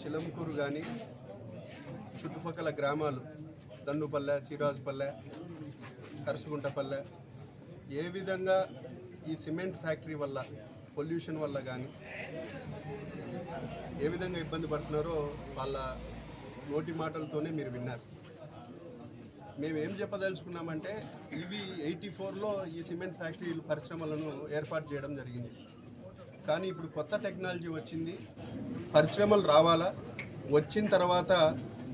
చిలంకూరు కానీ చుట్టుపక్కల గ్రామాలు దండుపల్లె సిరాజుపల్లె కరుసుగుంటపల్లె ఏ విధంగా ఈ సిమెంట్ ఫ్యాక్టరీ వల్ల పొల్యూషన్ వల్ల కానీ ఏ విధంగా ఇబ్బంది పడుతున్నారో వాళ్ళ నోటి మాటలతోనే మీరు విన్నారు. మేము ఏం చెప్పదలుచుకున్నామంటే ఇవి ఎయిటీ ఫోర్లో ఈ సిమెంట్ ఫ్యాక్టరీలు పరిశ్రమలను ఏర్పాటు చేయడం జరిగింది. కానీ ఇప్పుడు కొత్త టెక్నాలజీ వచ్చింది పరిశ్రమలు రావాలా? వచ్చిన తర్వాత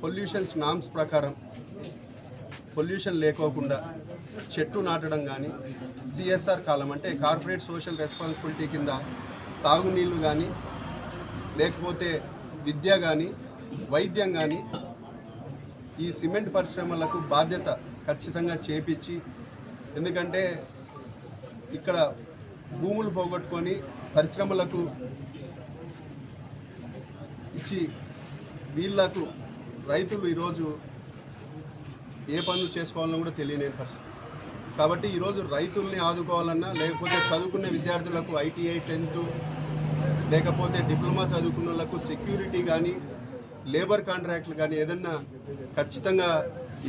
పొల్యూషన్స్ నామ్స్ ప్రకారం పొల్యూషన్ లేకోకుండా చెట్టు నాటడం కానీ సిఎస్ఆర్ కాలం అంటే కార్పొరేట్ సోషల్ రెస్పాన్సిబిలిటీ కింద తాగునీళ్ళు కానీ లేకపోతే విద్య కానీ వైద్యం కానీ ఈ సిమెంట్ పరిశ్రమలకు బాధ్యత ఖచ్చితంగా చేపించి ఎందుకంటే ఇక్కడ భూములు పోగొట్టుకొని పరిశ్రమలకు ఇచ్చి వీళ్ళకు రైతులు ఈరోజు ఏ పనులు చేసుకోవాలన్నా కూడా తెలియని పరిస్థితి. కాబట్టి ఈరోజు రైతుల్ని ఆదుకోవాలన్నా లేకపోతే చదువుకునే విద్యార్థులకు ఐటీఐ టెన్త్ లేకపోతే డిప్లొమా చదువుకున్న వాళ్ళకు సెక్యూరిటీ కానీ లేబర్ కాంట్రాక్ట్లు కానీ ఏదన్నా ఖచ్చితంగా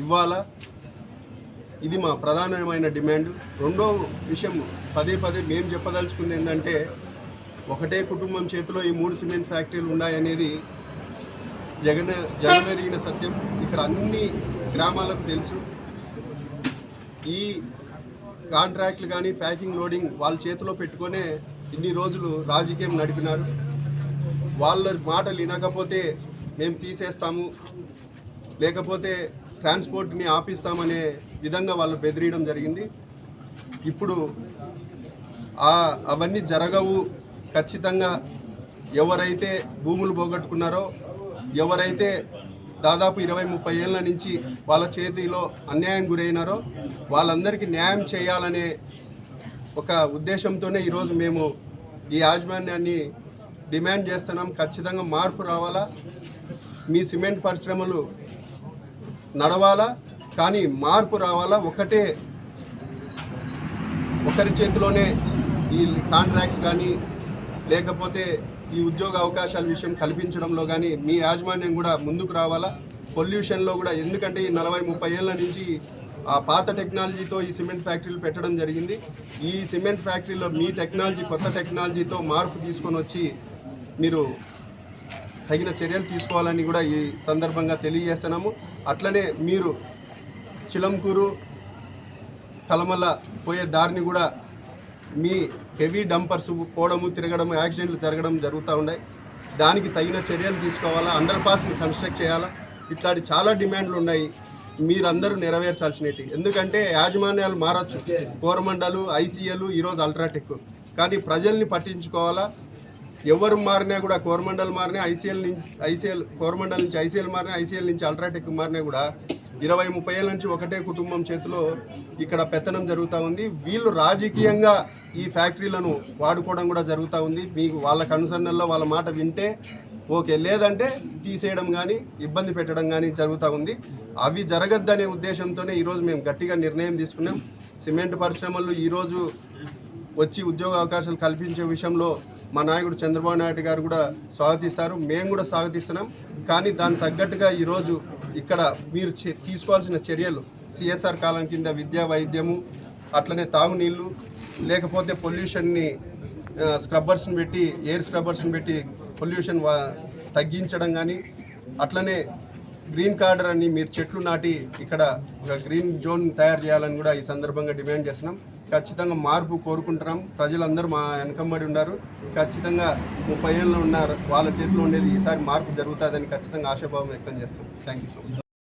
ఇవ్వాలా? ఇది మా ప్రధానమైన డిమాండ్. రెండో విషయం పదే పదే మేము చెప్పదలుచుకుంది ఏంటంటే ఒకటే కుటుంబం చేతిలో ఈ మూడు సిమెంట్ ఫ్యాక్టరీలు ఉన్నాయనేది జగన్ జగమెరిగిన సత్యం. ఇక్కడ అన్ని గ్రామాలకు తెలుసు. ఈ కాంట్రాక్ట్లు కానీ ప్యాకింగ్ లోడింగ్ వాళ్ళ చేతిలో పెట్టుకొనే ఇన్ని రోజులు రాజకీయం నడిపినారు. వాళ్ళ మాటలు వినకపోతే మేము తీసేస్తాము. లేకపోతే ట్రాన్స్పోర్ట్ని ఆపిస్తామనే విధంగా వాళ్ళు బెదిరియడం జరిగింది. ఇప్పుడు అవన్నీ జరగవు. ఖచ్చితంగా ఎవరైతే భూములు పోగొట్టుకున్నారో ఎవరైతే దాదాపు ఇరవై ముప్పై ఏళ్ళ నుంచి వాళ్ళ చేతిలో అన్యాయం గురైనారో వాళ్ళందరికీ న్యాయం చేయాలనే ఒక ఉద్దేశంతోనే ఈరోజు మేము ఈ యాజమాన్యాన్ని డిమాండ్ చేస్తున్నాం. ఖచ్చితంగా మార్పు రావాలా. మీ సిమెంట్ పరిశ్రమలు నడవాలా కానీ మార్పు రావాలా? ఒకటే ఒకరి చేతిలోనే ఈ కాంట్రాక్ట్స్ కానీ లేకపోతే ఈ ఉద్యోగ అవకాశాల విషయం కల్పించడంలో కానీ మీ యాజమాన్యం కూడా ముందుకు రావాలా? పొల్యూషన్లో కూడా ఎందుకంటే ఈ నలభై ముప్పై ఏళ్ళ నుంచి ఆ పాత టెక్నాలజీతో ఈ సిమెంట్ ఫ్యాక్టరీలు పెట్టడం జరిగింది. ఈ సిమెంట్ ఫ్యాక్టరీలో మీ టెక్నాలజీ కొత్త టెక్నాలజీతో మార్పు తీసుకొని వచ్చి మీరు తగిన చర్యలు తీసుకోవాలని కూడా ఈ సందర్భంగా తెలియజేస్తున్నాము. అట్లనే మీరు చిలంకూరు కలమల పోయే దారిని కూడా మీ హెవీ డంపర్స్ పోవడము తిరగడం యాక్సిడెంట్లు జరగడం జరుగుతూ ఉన్నాయి. దానికి తగిన చర్యలు తీసుకోవాలా? అండర్ పాస్ని కన్స్ట్రక్ట్ చేయాలా? ఇట్లాంటి చాలా డిమాండ్లు ఉన్నాయి. మీరందరూ నెరవేర్చాల్సినవి. ఎందుకంటే యాజమాన్యాలు మారచ్చు. కోరమండలు ఐసీఎలు ఈరోజు అల్ట్రాటెక్. కానీ ప్రజల్ని పట్టించుకోవాలా? ఎవరు మారినా కూడా కోరమండల్ మారినా ఐసీఎల్ నుంచి ఐసీఎల్ కోరమండల్ నుంచి ఐసీఎల్ మారినా ఐసీఎల్ నుంచి అల్ట్రాటెక్ మారినా కూడా ఇరవై ముప్పై ఏళ్ళ నుంచి ఒకటే కుటుంబం చేతిలో ఇక్కడ పెత్తనం జరుగుతూ ఉంది. వీళ్ళు రాజకీయంగా ఈ ఫ్యాక్టరీలను వాడుకోవడం కూడా జరుగుతూ ఉంది. మీకు వాళ్ళ కన్సర్నల్లో వాళ్ళ మాట వింటే ఓకే లేదంటే తీసేయడం కానీ ఇబ్బంది పెట్టడం కానీ జరుగుతూ ఉంది. అవి జరగద్దనే ఉద్దేశంతోనే ఈరోజు మేము గట్టిగా నిర్ణయం తీసుకున్నాం. సిమెంట్ పరిశ్రమలు ఈరోజు వచ్చి ఉద్యోగ అవకాశాలు కల్పించే విషయంలో మా నాయకుడు చంద్రబాబు నాయుడు గారు కూడా స్వాగతిస్తారు. మేము కూడా స్వాగతిస్తున్నాం. కానీ దానికి తగ్గట్టుగా ఈరోజు ఇక్కడ మీరు చే- తీసుకోవాల్సిన చర్యలు సిఎస్ఆర్ కాలం కింద విద్యా వైద్యము అట్లనే తాగునీళ్ళు లేకపోతే పొల్యూషన్ని స్క్రబ్బర్స్ని పెట్టి ఎయిర్ స్క్రబ్బర్స్ని పెట్టి పొల్యూషన్ తగ్గించడం కానీ అట్లనే గ్రీన్ కార్డర్ అని మీరు చెట్లు నాటి ఇక్కడ ఒక గ్రీన్ జోన్ తయారు చేయాలని కూడా ఈ సందర్భంగా డిమాండ్ చేస్తున్నాం. ఖచ్చితంగా మార్పు కోరుకుంటున్నాం. ప్రజలందరూ మా వెనకమ్మడి ఉన్నారు. ఖచ్చితంగా ముప్పై ఏళ్ళు ఉన్నారు వాళ్ళ చేతిలో ఉండేది ఈసారి మార్పు జరుగుతుందని ఖచ్చితంగా ఆశాభావం వ్యక్తం చేస్తాం థ్యాంక్ యూ సో మచ్